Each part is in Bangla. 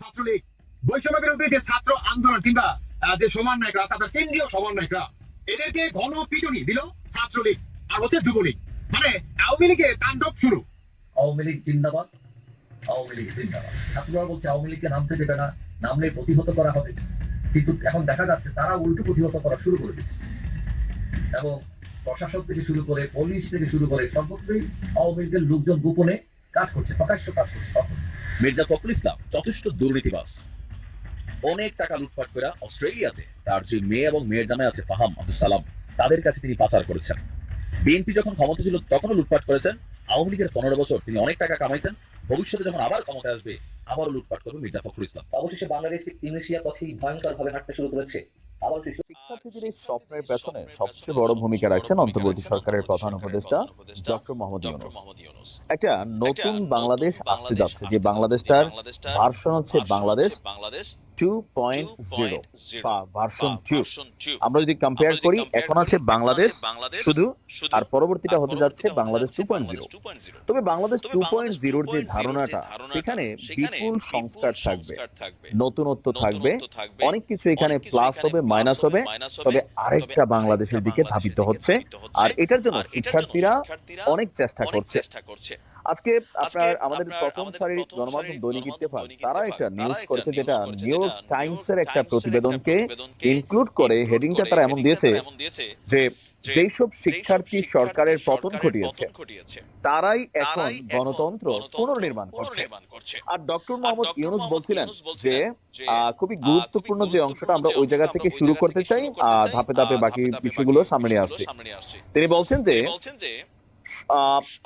ছাত্রলীগ। বৈষম্য বিরোধী যে ছাত্র আন্দোলন কিংবা যে সমন্বয়করা আপনার কেন্দ্রীয় সমন্বয়করা, এদেরকে ঘন পিটুনি দিল আর হচ্ছে যুবলীগ। মানে আওয়ামী লীগের তাণ্ডব শুরু। আওয়ামী লীগ জিন্দাবাদ। আওয়ামী লীগ জিন্দাবাদ। ছাত্ররা বলছে আওয়ামী লীগকে নামতে দেবে না, নামলে প্রতিহত করা হবে। কিন্তু এখন দেখা যাচ্ছে তারা উল্টো প্রতিহত করা শুরু করে দিচ্ছে এবং প্রশাসন থেকে শুরু করে, পুলিশ থেকে শুরু করে সর্বত্রই আওয়ামী লীগের লোকজন গোপনে কাজ করছে, প্রকাশ্য কাজ করছে। মির্জা ফখরুল ইসলাম যথেষ্ট দুর্নীতিবাজ। অনেক টাকা লুটপাট করে অস্ট্রেলিয়াতে তার যে মেয়ে এবং মেয়ের জামাই আছে ফাহাম আব্দুল সালাম, তাদের কাছে তিনি পাচার করেছেন। বিএনপি যখন ক্ষমতা ছিল, তখনও লুটপাট করেছেন। আওয়ামী লীগের পনেরো বছর তিনি অনেক টাকা কামাইছেন। ভবিষ্যতে যখন আবার ক্ষমতায় আসবে, আবারও লুটপাট করবে মির্জা ফখরুল ইসলাম। অবশেষে বাংলাদেশকে ইউনেশিয়া পথেই ভয়ঙ্কর ভাবে হাঁটতে শুরু করেছে? স্বপ্নের পেছনে সবচেয়ে বড় ভূমিকা রাখছেন অন্তর্বর্তী সরকারের প্রধান উপদেষ্টা ডক্টর মোহাম্মদ ইউনুস। একটা নতুন বাংলাদেশ আসতে যাচ্ছে যে বাংলাদেশটার ভার্সন হচ্ছে বাংলাদেশ। বাংলাদেশ। 2.0 ভার্সন আমরা যদি কম্পেয়ার করি এখন আছে বাংলাদেশ শুধু আর পরবর্তীটা হতে যাচ্ছে বাংলাদেশ 2.0 তবে বাংলাদেশ যে ধারণাটা সেখানে বিপুল সংস্কার থাকবে। নতুনত্ব থাকবে। অনেক কিছু এখানে প্লাস হবে মাইনাস হবে তবে আরেকটা বাংলাদেশের দিকে ধাবিত হচ্ছে। আর এটার জন্য শিক্ষার্থীরা অনেক চেষ্টা করছে। আজকে আপনার আমাদের প্রথম সারির গণমাধ্যম দৈনিক ইত্তেফাক তারা একটা নিউজ করেছে যেটা নিউ টাইমস এর একটা প্রতিবেদনকে ইনক্লুড করে হেডিংটা তারা এমন দিয়েছে যে যেই সব শিক্ষার্থী সরকারের পতন ঘটিয়েছে তারাই এখন গণতন্ত্র পুনর্নির্মাণ করছে। আর ডক্টর মোহাম্মদ ইউনুস বলছিলেন যে আহ, খুবই গুরুত্বপূর্ণ যে অংশটা আমরা ওই জায়গা থেকে শুরু করতে চাই আহ, ধাপে ধাপে বাকি বিষয়গুলো সামনে আসছে। তিনি বলছেন যে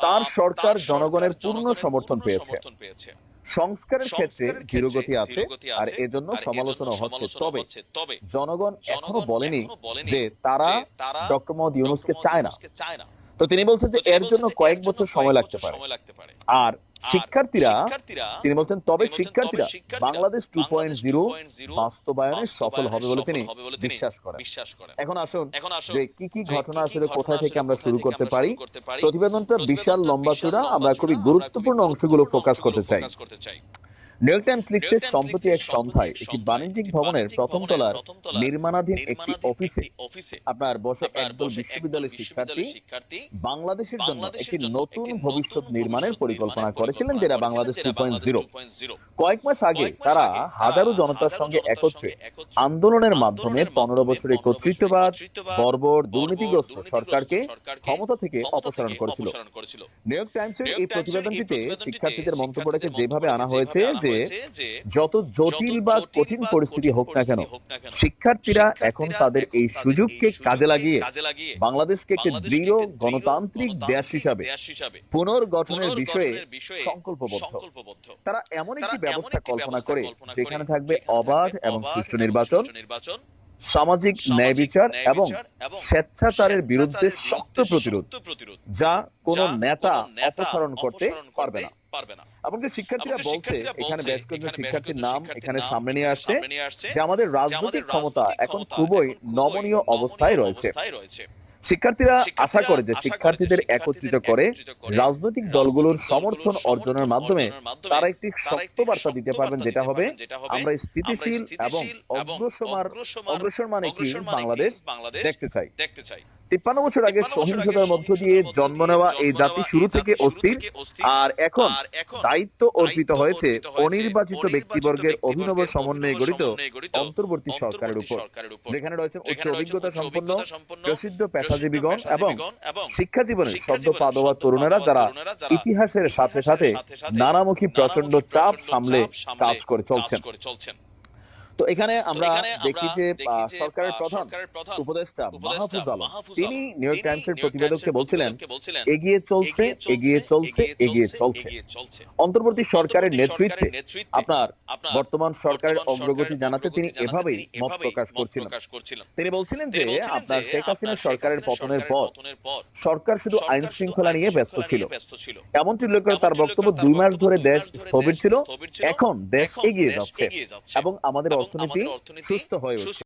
তার সরকার জনগণের পূর্ণ সমর্থন পেয়েছে। সংস্কারের ক্ষেত্রে ধীরগতি আছে আর এজন্য সমালোচনা হচ্ছে। তবে জনগণ এখনও বলেনি যে তারা ডক্টর মোহাম্মদ ইউনুসকে চায় না। তো তিনি বলছেন যে এর জন্য কয়েক বছর সময় লাগতে পারে। আর শিক্ষার্থীরা তিনি বলছেন তবে শিক্ষার্থীরা বাংলাদেশ টু পয়েন্ট জিরো বাস্তবায়নে সফল হবে বলে তিনি বিশ্বাস করেন। এখন আসুন যে কি কি ঘটনা আসলে কোথায় থেকে আমরা শুরু করতে পারি? প্রতিবেদনটা বিশাল লম্বা চূড়া। আমরা খুবই গুরুত্বপূর্ণ অংশগুলো ফোকাস করতে চাই। নিউ টাইমস লিখছে সম্প্রতি এক সন্ধ্যায় একটি বাণিজ্যিক ভবনের প্রথম তলার নির্মাণাধীন একটি অফিসে আপনার বসে একদল বিশ্ববিদ্যালয়ের শিক্ষার্থী বাংলাদেশের জন্য একটি নতুন ভবিষ্যৎ নির্মাণের পরিকল্পনা করেছিলেন যেটা বাংলাদেশ টু পয়েন্ট জিরো। কয়েক মাস আগে তারা হাজারো জনতার সঙ্গে একত্রে আন্দোলনের মাধ্যমে পনেরো বছরের কর্তৃত্ববাদ বর্বর দুর্নীতিগ্রস্ত সরকারকে ক্ষমতা থেকে অপসারণ করেছিল। নিউ ইয়র্ক টাইমসের এই প্রতিবেদনটিতে শিক্ষার্থীদের মন্তব্যটাকে যেভাবে আনা হয়েছে যে যত জটিল বা কঠিন পরিস্থিতি হোক না কেন শিক্ষার্থীরা এখন তাদের এই সুযোগকে কাজে লাগিয়ে বাংলাদেশকে একটি দৃঢ় গণতান্ত্রিক দেশ হিসাবে পুনর্গঠনের বিষয়ে সংকল্পবদ্ধ। তারা এমন একটি ব্যবস্থা কল্পনা করে যেখানে থাকবে অবাধ এবং সুষ্ঠু নির্বাচন সামাজিক ন্যায় বিচার এবং স্বেচ্ছাচারের বিরুদ্ধে শক্ত প্রতিরোধ যা কোন নেতা অপসারণ করতে পারবে না। এমনকি শিক্ষার্থীরা বলছে এখানে বেশ কয়েকজন শিক্ষার্থীর নাম এখানে সামনে নিয়ে আসছে যে আমাদের রাজনৈতিক ক্ষমতা এখন খুবই নমনীয় অবস্থায় রয়েছে। শিক্ষার্থীরা আশা করে যে শিক্ষার্থীদের একত্রিত করে রাজনৈতিক দলগুলোর সমর্থন অর্জনের মাধ্যমে তারা একটি শক্ত বার্তা দিতে পারবেন যেটা হবে আমরা স্থিতিশীল এবং অগ্রসর মানে একটি বাংলাদেশ দেখতে চাই। দেখতে চাই। তিপ্পান্ন বছর আগে সহিংসতার মধ্য দিয়ে জন্ম নেওয়া এই জাতি শুরু থেকে অস্থির আর এখন দায়িত্ব অর্পিত হয়েছে অনির্বাচিত ব্যক্তিবর্গের অভিনব সমন্বয়ে গঠিত অন্তর্বর্তী সরকারের উপর যেখানে রয়েছেন উচ্চ অভিজ্ঞতা সম্পন্ন প্রসিদ্ধ পেশাজীবীগণ এবং শিক্ষা জীবনে সদ্য পাদোয়া তরুণেরা যারা ইতিহাসের সাথে সাথে নানামুখী প্রচণ্ড চাপ সামলে কাজ করে চলছেন। তো এখানে আমরা দেখি যে সরকারের প্রধান উপদেষ্টা মাহফুজ আলম। তিনি নিউ ইয়র্ক টাইমসের প্রতিবেদককে বলছিলেন এগিয়ে চলছে এগিয়ে চলছে এগিয়ে চলছে অন্তর্বর্তী সরকারের নেতৃত্বে আপনার বর্তমান সরকারের অগ্রগতি জানাতে তিনি এভাবেই মত প্রকাশ করছিলেন। তিনি বলছিলেন যে আপনার শেখ হাসিনা সরকারের পতনের পর সরকার শুধু আইন শৃঙ্খলা নিয়ে ব্যস্ত ছিল। এমনটি উল্লেখ করে তার বক্তব্য দুই মাস ধরে দেশ স্থবির ছিল। এখন দেশ এগিয়ে যাচ্ছে। এবং আমাদের অর্থনীতি সুস্থ হয়ে উঠছে।